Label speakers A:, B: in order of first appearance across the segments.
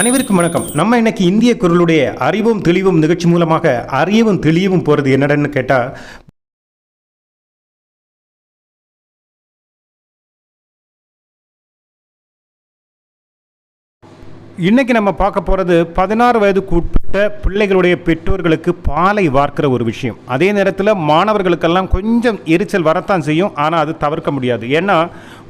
A: அனைவருக்கும் வணக்கம். நம்ம இன்னைக்கு இந்திய குரலுடைய அறிவும் தெளிவும் நிகழ்ச்சி மூலமாக அறியவும் தெளியவும் போகிறது என்னடன்னு கேட்டால் இன்னைக்கு நம்ம பார்க்க போகிறது பதினாறு வயதுக்கு உட்பட்ட பிள்ளைகளுடைய பெற்றோர்களுக்கு பாலை வார்க்கிற ஒரு விஷயம். அதே நேரத்தில் மாணவர்களுக்கெல்லாம் கொஞ்சம் எரிச்சல் வரத்தான் செய்யும். ஆனால் அது தவிர்க்க முடியாது. ஏன்னா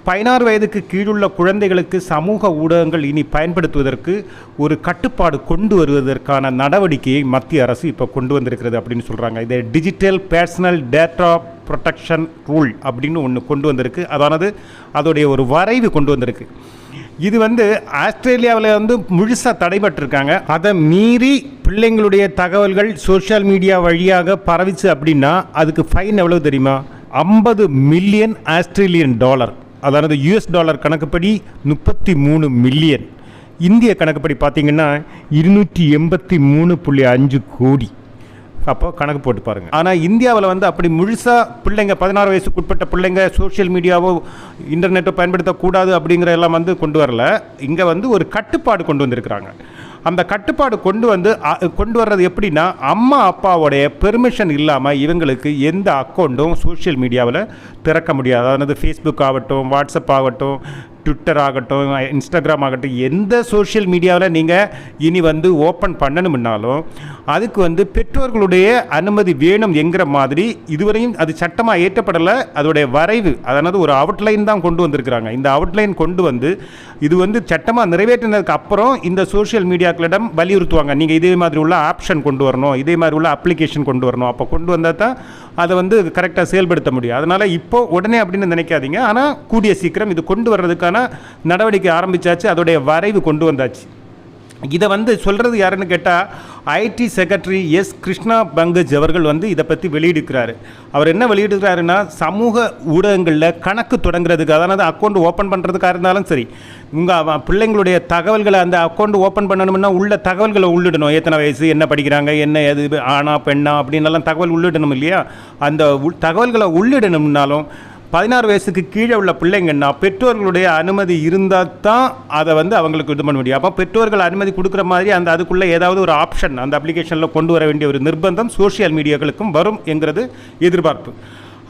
A: பதினாறு வயதுக்கு கீழுள்ள குழந்தைகளுக்கு சமூக ஊடகங்கள் இனி பயன்படுத்துவதற்கு ஒரு கட்டுப்பாடு கொண்டு வருவதற்கான நடவடிக்கையை மத்திய அரசு இப்போ கொண்டு வந்திருக்கிறது அப்படின்னு சொல்கிறாங்க இதை digital personal data protection rule அப்படின்னு ஒன்று கொண்டு வந்திருக்கு. அதானது? அதோடைய ஒரு வரைவு கொண்டு வந்திருக்கு. இது வந்து ஆஸ்திரேலியாவில் வந்து முழுசாக தடைபட்டிருக்காங்க. அதை மீறி பிள்ளைங்களுடைய தகவல்கள் சோஷியல் மீடியா வழியாக பரவிச்சு அப்படின்னா அதுக்கு ஃபைன் எவ்வளவு தெரியுமா? ஐம்பது மில்லியன் ஆஸ்திரேலியன் டாலர். அதாவது யூஎஸ் டாலர் கணக்குப்படி முப்பத்தி மூணு மில்லியன் இந்திய கணக்குப்படி பார்த்தீங்கன்னா இருநூற்றி எண்பத்தி மூணு புள்ளி அஞ்சு கோடி. அப்போ கணக்கு போட்டு பாருங்க. ஆனால் இந்தியாவில் வந்து அப்படி முழுசாக பிள்ளைங்க பதினாறு வயசுக்கு உட்பட்ட பிள்ளைங்க சோஷியல் மீடியாவோ இன்டர்நெட்டோ பயன்படுத்தக்கூடாது அப்படிங்கிற எல்லாம் வந்து கொண்டு வரல. இங்கே வந்து ஒரு கட்டுப்பாடு கொண்டு வந்திருக்கிறாங்க. அந்த கட்டுப்பாடு கொண்டு வந்து கொண்டு வர்றது எப்படின்னா அம்மா அப்பாவோடைய பெர்மிஷன் இல்லாமல் இவங்களுக்கு எந்த அக்கௌண்ட்டும் சோஷியல் மீடியாவில் திறக்க முடியாது. அதாவது ஃபேஸ்புக் ஆகட்டும் வாட்ஸ்அப் ஆகட்டும் ட்விட்டர் ஆகட்டும் இன்ஸ்டாகிராம் ஆகட்டும் எந்த சோஷியல் மீடியாவில் நீங்கள் இனி வந்து ஓப்பன் பண்ணணும்னாலும் அதுக்கு வந்து பெற்றோர்களுடைய அனுமதி வேணும் என்கிற மாதிரி இதுவரையும் அது சட்டமாக ஏற்றப்படலை. அதோடைய வரைவு அதாவது ஒரு அவுட்லைன் தான் கொண்டு வந்திருக்கிறாங்க. இந்த அவுட்லைன் கொண்டு வந்து இது வந்து சட்டமாக நிறைவேற்றினதுக்கு அப்புறம் இந்த சோஷியல் மீடியாக்களிடம் வலியுறுத்துவாங்க. நீங்கள் இதே மாதிரி உள்ள ஆப்ஷன் கொண்டு வரணும் இதே மாதிரி உள்ள அப்ளிகேஷன் கொண்டு வரணும். அப்போ கொண்டு வந்தால் தான் அதை வந்து கரெக்டாக செயல்படுத்த முடியும். அதனால் இப்போ உடனே அப்படின்னு நினைக்காதீங்க. ஆனால் கூடிய சீக்கிரம் இது கொண்டு வர்றதுக்கான நடவடிக்கை ஆரம்பிச்சாச்சு அதோடைய வரைவு கொண்டு வந்தாச்சு. இதை வந்து சொல்கிறது யாருன்னு கேட்டால் IT secretary S Krishna Pankaj அவர்கள் வந்து இதை பற்றி வெளியிடுக்கிறாரு. அவர் என்ன வெளியிடுகிறாருன்னா சமூக ஊடகங்களில் கணக்கு தொடங்குறதுக்கு அதாவது அக்கௌண்ட் ஓப்பன் பண்ணுறதுக்காக இருந்தாலும் சரி உங்கள் பிள்ளைங்களுடைய தகவல்களை அந்த அக்கௌண்ட் ஓப்பன் பண்ணணும்னா உள்ள தகவல்களை உள்ளிடணும். எத்தனை வயசு என்ன படிக்கிறாங்க என்ன எது ஆணா பெண்ணா அப்படின்னெல்லாம் தகவல் உள்ளிடணும் இல்லையா? அந்த உள் தகவல்களை உள்ளிடணும்னாலும் பதினாறு வயசுக்கு கீழே உள்ள பிள்ளைங்கன்னா பெற்றோர்களுடைய அனுமதி இருந்தால் தான் அதை வந்து அவங்களுக்கு இது பண்ண முடியும். அப்போ பெற்றோர்கள் அனுமதி கொடுக்குற மாதிரி அந்த அதுக்குள்ளே ஏதாவது ஒரு ஆப்ஷன் அந்த அப்ளிகேஷனில் கொண்டு வர வேண்டிய ஒரு நிர்பந்தம் சோஷியல் மீடியாக்களுக்கும் வரும் என்கிறது எதிர்பார்ப்பு.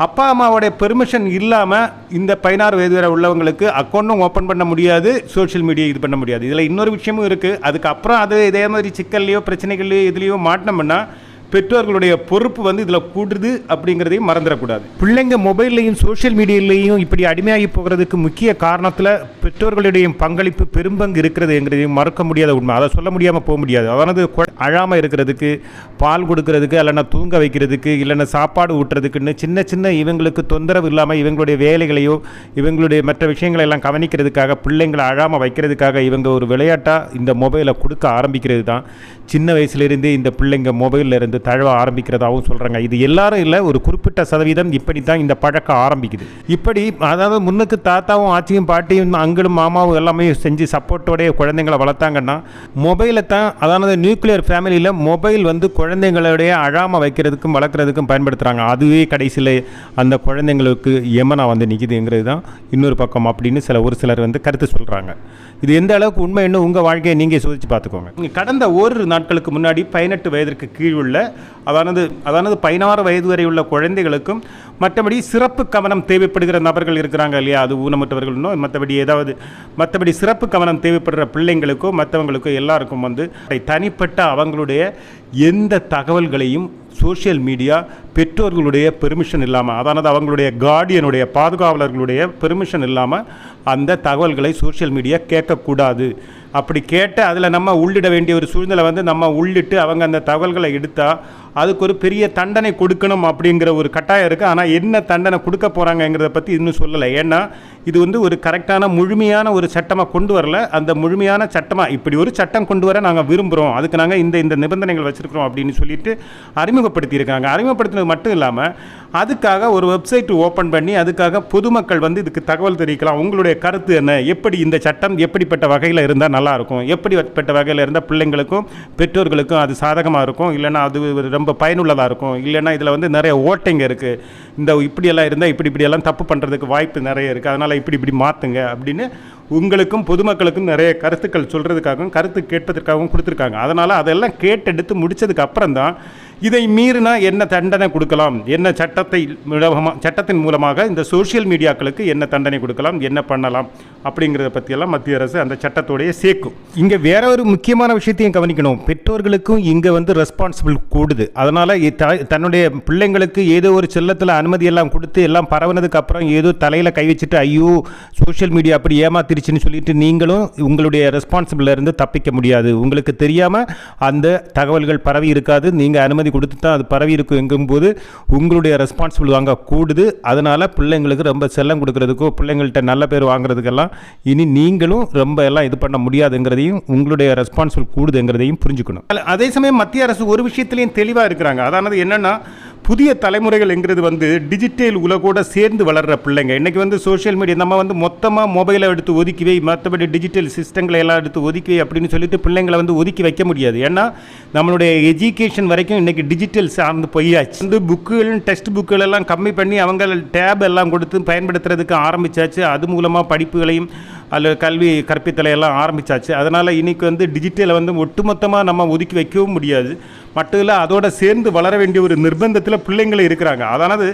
A: அப்பா அம்மாவோடைய பெர்மிஷன் இல்லாமல் இந்த பதினாறு வயது வரை உள்ளவங்களுக்கு அக்கௌண்ட்டும் ஓப்பன் பண்ண முடியாது சோஷியல் மீடியா இது பண்ண முடியாது. இதில் இன்னொரு விஷயமும் இருக்குது அதுக்கப்புறம் அது இதே மாதிரி சிக்கல்லையோ பிரச்சனைகள்லையோ இதுலேயோ மாட்டினோம்னா பெற்றோர்களுடைய பொறுப்பு வந்து இதில் கூடுது அப்படிங்கிறதையும் மறந்துடக்கூடாது. பிள்ளைங்க மொபைல்லையும் சோஷியல் மீடியாலையும் இப்படி அடிமையாகி போகிறதுக்கு முக்கிய காரணத்தில் பெற்றோர்களுடைய பங்களிப்பு பெரும்பங்கு இருக்கிறதுங்கிறதையும் மறக்க முடியாத உண்மை. அதை சொல்ல முடியாமல் போக முடியாது. அதாவது அழாமல் இருக்கிறதுக்கு பால் கொடுக்கறதுக்கு இல்லைன்னா தூங்க வைக்கிறதுக்கு இல்லைன்னா சாப்பாடு ஊட்டுறதுக்குன்னு சின்ன சின்ன இவங்களுக்கு தொந்தரவு இல்லாமல் இவங்களுடைய வேலைகளையோ இவங்களுடைய மற்ற விஷயங்களை எல்லாம் கவனிக்கிறதுக்காக பிள்ளைங்களை அழாமல் வைக்கிறதுக்காக இவங்க ஒரு விளையாட்டாக இந்த மொபைலை கொடுக்க ஆரம்பிக்கிறது தான். சின்ன வயசுலேருந்தே இந்த பிள்ளைங்க மொபைலில் இருந்து தழுவ ஆரம்பிக்கிறதாகவும் சொல்கிறாங்க இது எல்லாரும் இல்லை ஒரு குறிப்பிட்ட சதவீதம் இப்படி தான் இந்த பழக்கம் ஆரம்பிக்குது. இப்படி அதாவது முன்னுக்கு தாத்தாவும் ஆச்சியும் பாட்டியும் அங்கிளும் மாமாவும் எல்லாமே செஞ்சு சப்போர்ட்டோடைய குழந்தைங்களை வளர்த்தாங்கன்னா மொபைலை தான் அதாவது நியூக்ளியர் ஃபேமிலியில் மொபைல் வந்து குழந்தைங்களுடைய அழாமல் வைக்கிறதுக்கும் வளர்க்குறதுக்கும் பயன்படுத்துகிறாங்க அதுவே கடைசியில் அந்த குழந்தைங்களுக்கு யமனா வந்து நிற்கிதுங்கிறது தான் இன்னொரு பக்கம் அப்படின்னு சில ஒரு சிலர் வந்து கருத்து சொல்கிறாங்க இது எந்த அளவுக்கு உண்மை இன்னும் உங்கள் வாழ்க்கையை நீங்கள் சோதிச்சு பார்த்துக்கோங்க. கடந்த ஓரிரு நாட்களுக்கு முன்னாடி பதினெட்டு வயதிற்கு கீழ் உள்ள அதானது அதானது பதினாறு வயது வரை உள்ள குழந்தைகளுக்கும் மற்றபடி சிறப்பு கவனம் தேவைப்படுகிற நபர்கள் இருக்கிறாங்க இல்லையா? அது ஊனமுற்றவர்கள்னோ மற்றபடி ஏதாவது மற்றபடி சிறப்பு கவனம் தேவைப்படுற பிள்ளைங்களுக்கோ மற்றவங்களுக்கோ எல்லாருக்கும் வந்து தனிப்பட்ட அவங்களுடைய எந்த தகவல்களையும் சோஷியல் மீடியா பெற்றோர்களுடைய பெர்மிஷன் இல்லாமல் அதானது அவங்களுடைய கார்டியனுடைய பாதுகாவலர்களுடைய பெர்மிஷன் இல்லாமல் அந்த தகவல்களை சோஷியல் மீடியா கேட்கக்கூடாது. அப்படி கேட்டு அதில் நம்ம உள்ளிட வேண்டிய ஒரு சூழ்நிலை வந்து நம்ம உள்ளிட்டு அவங்க அந்த தகவல்களை எடுத்தால் அதுக்கு ஒரு பெரிய தண்டனை கொடுக்கணும் அப்படிங்கிற ஒரு கட்டாயம் இருக்குது ஆனால் என்ன தண்டனை கொடுக்க போகிறாங்கங்கிறத பற்றி இன்னும் சொல்லலை. ஏன்னா இது வந்து ஒரு கரெக்டான முழுமையான ஒரு சட்டமாக கொண்டு வரல. அந்த முழுமையான சட்டமாக இப்படி ஒரு சட்டம் கொண்டு வர நாங்கள் விரும்புகிறோம் அதுக்கு நாங்கள் இந்த இந்த நிபந்தனைகள் வச்சுருக்கிறோம் அப்படின்னு சொல்லிட்டு அறிமுகப்படுத்தியிருக்காங்க அறிமுகப்படுத்தினது மட்டும் இல்லாமல் அதுக்காக ஒரு வெப்சைட் ஓப்பன் பண்ணி அதுக்காக பொதுமக்கள் வந்து இதுக்கு தகவல் தெரிவிக்கலாம். உங்களுடைய கருத்து என்ன? எப்படி இந்த சட்டம் எப்படிப்பட்ட வகையில் இருந்தால் நல்லாயிருக்கும். எப்படிப்பட்ட வகையில் இருந்தால் பிள்ளைங்களுக்கும் பெற்றோர்களுக்கும் அது சாதகமாக இருக்கும் இல்லைன்னா அது ரொம்ப பயனுள்ளதாக இருக்கும் இல்லைன்னா இதில் வந்து நிறைய ஓட்டைங்க இருக்குது இந்த இப்படியெல்லாம் இருந்தால் இப்படி இப்படியெல்லாம் தப்பு பண்ணுறதுக்கு வாய்ப்பு நிறைய இருக்குது அதனால் இப்படி இப்படி மாற்றுங்க அப்படின்னு உங்களுக்கும் பொதுமக்களுக்கும் நிறைய கருத்துக்கள் சொல்கிறதுக்காகவும் கருத்து கேட்பதற்காகவும் கொடுத்துருக்காங்க. அதனால் அதெல்லாம் கேட்டெடுத்து முடித்ததுக்கு அப்புறம் தான் இதை மீறினா என்ன தண்டனை கொடுக்கலாம்? என்ன சட்டத்தை மூலமா- சட்டத்தின் மூலமாக இந்த சோஷியல் மீடியாக்களுக்கு என்ன தண்டனை கொடுக்கலாம்? என்ன பண்ணலாம்? அப்படிங்கிறத பற்றியெல்லாம் மத்திய அரசு அந்த சட்டத்தோடைய சேர்க்கும். இங்கே வேற ஒரு முக்கியமான விஷயத்தையும் கவனிக்கணும். பெற்றோர்களுக்கும் இங்கே வந்து ரெஸ்பான்சிபிள் கூடுது. அதனால் தன்னுடைய பிள்ளைங்களுக்கு ஏதோ ஒரு செல்லத்தில் அனுமதி எல்லாம் கொடுத்து எல்லாம் பரவுனதுக்கு அப்புறம் ஏதோ தலையில் கை வச்சுட்டு ஐயோ சோஷியல் மீடியா அப்படி ஏமாத்திருச்சுன்னு சொல்லிட்டு நீங்களும் உங்களுடைய ரெஸ்பான்சிபிளில் இருந்து தப்பிக்க முடியாது. உங்களுக்கு தெரியாமல் அந்த தகவல்கள் பரவி இருக்காது. நீங்கள் அனுமதி கொடுத்து தான் அது பரவி இருக்கும் எங்கும்போது உங்களுடைய ரெஸ்பான்சிபிள் வாங்க கூடுது. அதனால் பிள்ளைங்களுக்கு ரொம்ப செல்லம் கொடுக்கறதுக்கோ பிள்ளைங்கள்ட்ட நல்ல பேர் வாங்குறதுக்கெல்லாம் இனி நீங்களும் ரொம்ப எல்லாம் இது பண்ண முடியாதுங்கிறதையும் உங்களுடைய ரெஸ்பான்சிபிள் கூடுதுங்கிறதையும் புரிஞ்சுக்கணும். அதே சமயம் மத்திய அரசு ஒரு விஷயத்துலையும் தெளிவாக இருக்கிறாங்க. அதானது என்னென்னா புதிய தலைமுறைகள்ங்கிறது வந்து டிஜிட்டல் உலகோட சேர்ந்து வளர்ற பிள்ளைங்க. இன்றைக்கி வந்து சோஷியல் மீடியா நம்ம வந்து மொத்தமாக மொபைலை எடுத்து ஒதுக்கிவே மற்றபடி டிஜிட்டல் சிஸ்டங்களை எல்லாம் எடுத்து ஒதுக்கிவை அப்படின்னு சொல்லிட்டு பிள்ளைங்களை வந்து ஒதுக்கி வைக்க முடியாது. ஏன்னா நம்மளுடைய எஜுகேஷன் வரைக்கும் இன்றைக்கி டிஜிட்டல் சார்ந்து போயாச்சு. வந்து புக்குகள் டெக்ஸ்ட் புக்குகள் எல்லாம் கம்மி பண்ணி அவங்க டேப் எல்லாம் கொடுத்து பயன்படுத்துறதுக்கு ஆரம்பிச்சாச்சு. அது மூலமாக படிப்புகளையும் அல்லது கல்வி கற்பித்தலை எல்லாம் ஆரம்பிச்சாச்சு. அதனால் இன்றைக்கி வந்து டிஜிட்டலை வந்து ஒட்டுமொத்தமாக நம்ம ஒதுக்கி வைக்கவும் முடியாது. மட்டும் இல்லை அதோட சேர்ந்து வளர வேண்டிய ஒரு நிர்பந்தத்தில் பிள்ளைங்கள் இருக்கிறாங்க. அதானது?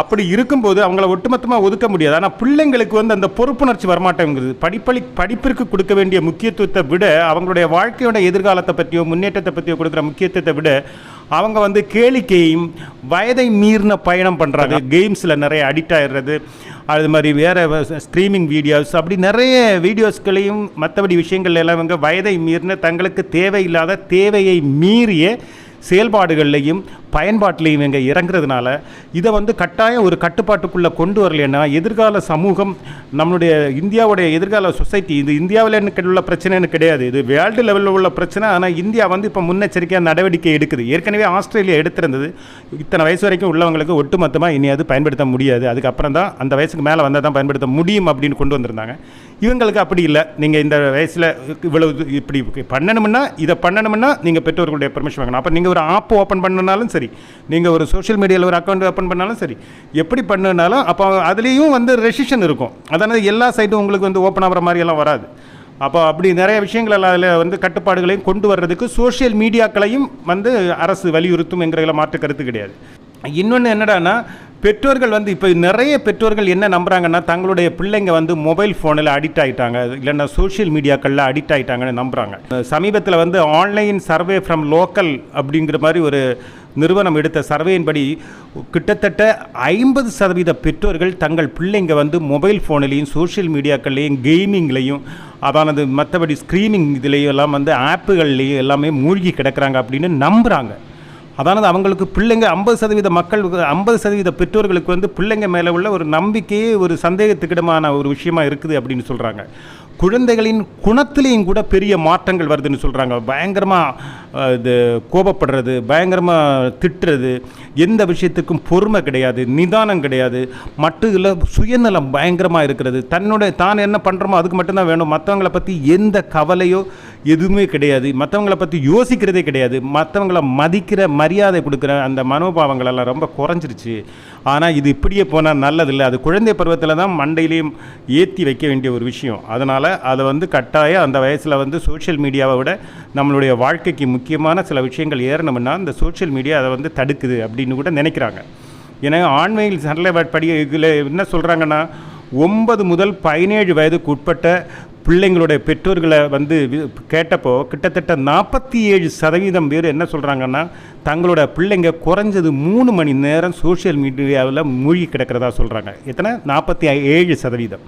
A: அப்படி இருக்கும்போது அவங்கள ஒட்டுமொத்தமாக ஒதுக்க முடியாது. ஆனால் பிள்ளைங்களுக்கு வந்து அந்த பொறுப்புணர்ச்சி வரமாட்டேங்குது. படிப்பளி படிப்பிற்கு கொடுக்க வேண்டிய முக்கியத்துவத்தை விட அவங்களுடைய வாழ்க்கையோட எதிர்காலத்தை பற்றியோ முன்னேற்றத்தை பற்றியோ கொடுக்குற முக்கியத்துவத்தை விட அவங்க வந்து கேளிக்கையும் வயதை மீறின பயணம் பண்ணுறாங்க கேம்ஸில் நிறைய அடிக்ட் ஆயிடுறது. அது மாதிரி வேறு ஸ்ட்ரீமிங் வீடியோஸ் அப்படி நிறைய வீடியோஸ்களையும் மற்றபடி விஷயங்கள் எல்லாம் இவங்க வயதை மீறின தங்களுக்கு தேவையில்லாத தேவையை மீறிய செயல்பாடுகள்லையும் பயன்பாட்டிலையும் இவங்க இறங்குறதுனால இதை வந்து கட்டாயம் ஒரு கட்டுப்பாட்டுக்குள்ளே கொண்டு வரலைன்னா எதிர்கால சமூகம் நம்மளுடைய இந்தியாவுடைய எதிர்கால சொசைட்டி இது இந்தியாவில் உள்ள பிரச்சனைன்னு கிடையாது. இது வேர்ல்டு லெவலில் உள்ள பிரச்சனை ஆனால் இந்தியா வந்து இப்போ முன்னெச்சரிக்கையாக நடவடிக்கை எடுக்குது. ஏற்கனவே ஆஸ்திரேலியா எடுத்திருந்தது. இத்தனை வயசு வரைக்கும் உள்ளவங்களுக்கு ஒட்டுமொத்தமாக இனி அது பயன்படுத்த முடியாது. அதுக்கப்புறம் தான் அந்த வயசுக்கு மேலே வந்தால் தான் பயன்படுத்த முடியும் அப்படின்னு கொண்டு வந்திருந்தாங்க. இவங்களுக்கு அப்படி இல்லை. நீங்கள் இந்த வயசில் இவ்வளவு இது இப்படி பண்ணணும்னா இதை பண்ணணும்னா நீங்கள் பெற்றோர்களுடைய பெர்மிஷன் வாங்கணும். அப்போ நீங்கள் ஒரு ஆப் ஓப்பன் பண்ணனாலும் சரி நீங்கள் ஒரு சோஷியல் மீடியாவில் ஒரு அக்கௌண்ட் ஓப்பன் பண்ணாலும் சரி எப்படி பண்ணுனாலும் அப்போ அதுலேயும் வந்து ரெசிஷன் இருக்கும். அதனால் எல்லா சைட்டும் உங்களுக்கு வந்து ஓப்பன் ஆகிற மாதிரியெல்லாம் வராது. அப்போ அப்படி நிறைய விஷயங்கள் எல்லாம் அதில் வந்து கட்டுப்பாடுகளையும் கொண்டு வர்றதுக்கு சோஷியல் மீடியாக்களையும் வந்து அரசு வலியுறுத்தும் என்கிறதுல மாற்று கருத்து கிடையாது. இன்னொன்று என்னடான்னா பெற்றோர்கள் வந்து இப்போ நிறைய பெற்றோர்கள் என்ன நம்புகிறாங்கன்னா தங்களுடைய பிள்ளைங்க வந்து மொபைல் ஃபோனில் அடிக்ட் ஆகிட்டாங்க இல்லைன்னா சோஷியல் மீடியாக்களில் அடிக்ட் ஆகிட்டாங்கன்னு நம்புகிறாங்க சமீபத்தில் வந்து ஆன்லைன் சர்வே ஃப்ரம் லோக்கல் அப்படிங்கிற மாதிரி ஒரு நிறுவனம் எடுத்த சர்வேயின்படி கிட்டத்தட்ட ஐம்பது சதவீத பெற்றோர்கள் தங்கள் பிள்ளைங்க வந்து மொபைல் ஃபோன்லேயும் சோஷியல் மீடியாக்கள்லேயும் கேமிங்லேயும் அதானது மற்றபடி ஸ்க்ரீனிங் இதுலேயும் எல்லாம் வந்து ஆப்புகள்லேயும் எல்லாமே மூழ்கி கிடக்குறாங்க அப்படின்னு நம்புகிறாங்க அதானது அவங்களுக்கு பிள்ளைங்க ஐம்பது சதவீத மக்கள் ஐம்பது சதவீத பெற்றோர்களுக்கு வந்து பிள்ளைங்க மேலே உள்ள ஒரு நம்பிக்கையே ஒரு சந்தேகத்துக்கிடமான ஒரு விஷயமா இருக்குது அப்படின்னு சொல்கிறாங்க குழந்தைகளின் குணத்திலையும் கூட பெரிய மாற்றங்கள் வருதுன்னு சொல்கிறாங்க பயங்கரமாக இது கோபப்படுறது பயங்கரமாக திட்டுறது எந்த விஷயத்துக்கும் பொறுமை கிடையாது நிதானம் கிடையாது. மட்டும் இதில் சுயநலம் பயங்கரமாக இருக்கிறது. தன்னுடைய தான் என்ன பண்ணுறோமோ அதுக்கு மட்டும்தான் வேணும். மற்றவங்கள பற்றி எந்த கவலையோ எதுவுமே கிடையாது. மற்றவங்கள பற்றி யோசிக்கிறதே கிடையாது. மற்றவங்கள மதிக்கிற மரியாதை கொடுக்குற அந்த மனோபாவங்களெல்லாம் ரொம்ப குறைஞ்சிருச்சு. ஆனால் இது இப்படியே போனால் நல்லதில்லை. அது குழந்தை பருவத்தில் தான் மண்டையிலையும் ஏற்றி வைக்க வேண்டிய ஒரு விஷயம். அதனால் அதை வந்து கட்டாயம் அந்த வயசில் வந்து சோஷியல் மீடியாவை விட நம்மளுடைய வாழ்க்கைக்கு முக்கியமான சில விஷயங்கள் ஏறணும்னா இந்த சோஷியல் மீடியா அதை வந்து தடுக்குது அப்படின்னு கூட நினைக்கிறாங்க. ஏன்னா ஆண்மையில் சரலை படி இதில் என்ன சொல்கிறாங்கன்னா ஒன்பது முதல் பதினேழு வயதுக்கு உட்பட்ட பிள்ளைங்களுடைய பெற்றோர்களை வந்து வி- கேட்டப்போ கிட்டத்தட்ட நாற்பத்தி ஏழு சதவீதம் பேர் என்ன சொல்கிறாங்கன்னா தங்களோட பிள்ளைங்க குறைஞ்சது மூணு மணி நேரம் சோஷியல் மீடியாவில் மூழ்கி கிடக்கிறதா சொல்கிறாங்க எத்தனை? நாற்பத்தி ஏழு சதவீதம்.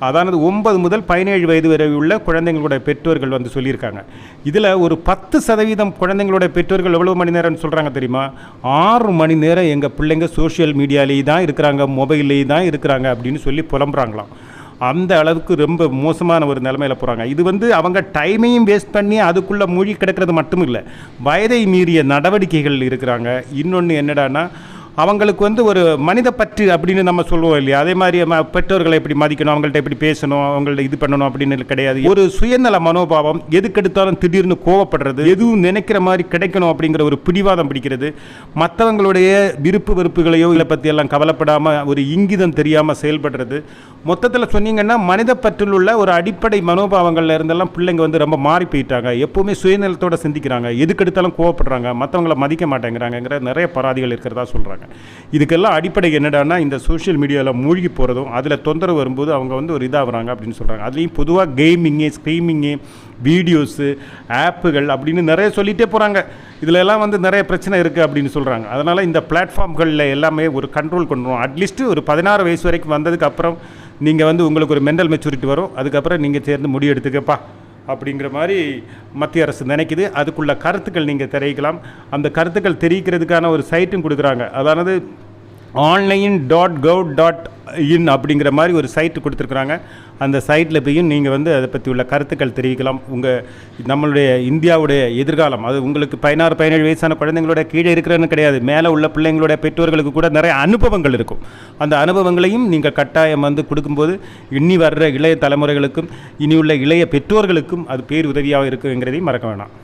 A: அதானது ஒன்பது முதல் பதினேழு வயது வரை உள்ள குழந்தைங்களுடைய பெற்றோர்கள் வந்து சொல்லியிருக்காங்க. இதில் ஒரு பத்து சதவீதம் குழந்தைங்களுடைய பெற்றோர்கள் எவ்வளோ மணி நேரம்னு சொல்கிறாங்க தெரியுமா? ஆறு மணி நேரம் எங்கள் பிள்ளைங்க சோஷியல் மீடியாலேயே தான் இருக்கிறாங்க மொபைல்லேயே தான் இருக்கிறாங்க அப்படின்னு சொல்லி புலம்புறாங்களாம். அந்த அளவுக்கு ரொம்ப மோசமான ஒரு நிலைமையில போகிறாங்க இது வந்து அவங்க டைமையும் வேஸ்ட் பண்ணி அதுக்குள்ளே மூழ்கி கிடக்கிறது மட்டும் இல்லை வயதை மீறிய நடவடிக்கைகள் இருக்கிறாங்க. இன்னொன்று என்னடான்னா அவங்களுக்கு வந்து ஒரு மனித பற்று அப்படின்னு நம்ம சொல்லுவோம் இல்லையா? அதே மாதிரி ம- பெற்றோர்களை எப்படி மதிக்கணும்? அவங்கள்ட்ட எப்படி பேசணும்? அவங்கள்ட்ட இது பண்ணணும் அப்படின்னு கிடையாது. ஒரு சுயநல மனோபாவம் எதுக்கெடுத்தாலும் திடீர்னு கோவப்படுறது எதுவும் நினைக்கிற மாதிரி கிடைக்கணும் அப்படிங்கிற ஒரு பிடிவாதம் பிடிக்கிறது மற்றவங்களுடைய விருப்பு வெறுப்புகளையோ இல்லை பற்றி எல்லாம் கவலைப்படாமல் ஒரு இங்கிதம் தெரியாமல் செயல்படுறது. மொத்தத்தில் சொன்னீங்கன்னா மனித பற்றில் உள்ள ஒரு அடிப்படை மனோபாவங்கள்ல இருந்தெல்லாம் பிள்ளைங்க வந்து ரொம்ப மாறி போயிட்டாங்க. எப்பவுமே சுயநலத்தோட சிந்திக்கிறாங்க. எதுக்கெடுத்தாலும் கோவப்படுறாங்க. மற்றவங்கள மதிக்க மாட்டேங்கிறாங்கங்கிற நிறைய பராதிகள் இருக்கிறதா சொல்கிறாங்க இதுக்கெல்லாம் அடிப்படை என்னடான்னா இந்த சோஷியல் மீடியாவில் மூழ்கி போகிறதும் அதில் தொந்தரவு வரும்போது அவங்க வந்து ஒரு இதாகிறாங்க அப்படின்னு சொல்கிறாங்க அதுலேயும் பொதுவாக கேமிங்கு ஸ்ட்ரீமிங்கு வீடியோஸு ஆப்புகள் அப்படின்னு நிறைய சொல்லிகிட்டே போகிறாங்க இதில் எல்லாம் வந்து நிறைய பிரச்சனை இருக்குது அப்படின்னு சொல்கிறாங்க அதனால் இந்த பிளாட்ஃபார்ம்களில் எல்லாமே ஒரு கண்ட்ரோல் கொண்டு வரும் ஒரு பதினாறு வயசு வரைக்கும் வந்ததுக்கப்புறம் நீங்கள் வந்து உங்களுக்கு ஒரு மென்டல் மெச்சூரிட்டி வரும். அதுக்கப்புறம் நீங்கள் சேர்ந்து முடிவு எடுத்துக்கப்பா. அப்படிங்கிற மாதிரி மத்திய அரசு நினைக்குது. அதுக்குள்ள கருத்துக்கள் நீங்கள் தெரிவிக்கலாம். அந்த கருத்துக்கள் தெரிவிக்கிறதுக்கான ஒரு சைட்டும் கொடுக்குறாங்க. அதாவது online dot gov dot in அப்படிங்கிற மாதிரி ஒரு சைட்டு கொடுத்துருக்குறாங்க. அந்த சைட்டில் போயும் நீங்கள் வந்து அதை பற்றி உள்ள கருத்துக்கள் தெரிவிக்கலாம். உங்கள் நம்மளுடைய இந்தியாவுடைய எதிர்காலம் அது உங்களுக்கு பதினாறு பதினேழு வயசான குழந்தைங்களோட கீழே இருக்கிறன்னு கிடையாது. மேலே உள்ள பிள்ளைங்களோட பெற்றோர்களுக்கு கூட நிறைய அனுபவங்கள் இருக்கும். அந்த அனுபவங்களையும் நீங்கள் கட்டாயம் வந்து கொடுக்கும்போது இனி வர்ற இளைய தலைமுறைகளுக்கும் இனி உள்ள இளைய பெற்றோர்களுக்கும் அது பேர் உதவியாக இருக்குங்கிறதையும் மறக்க வேணாம்.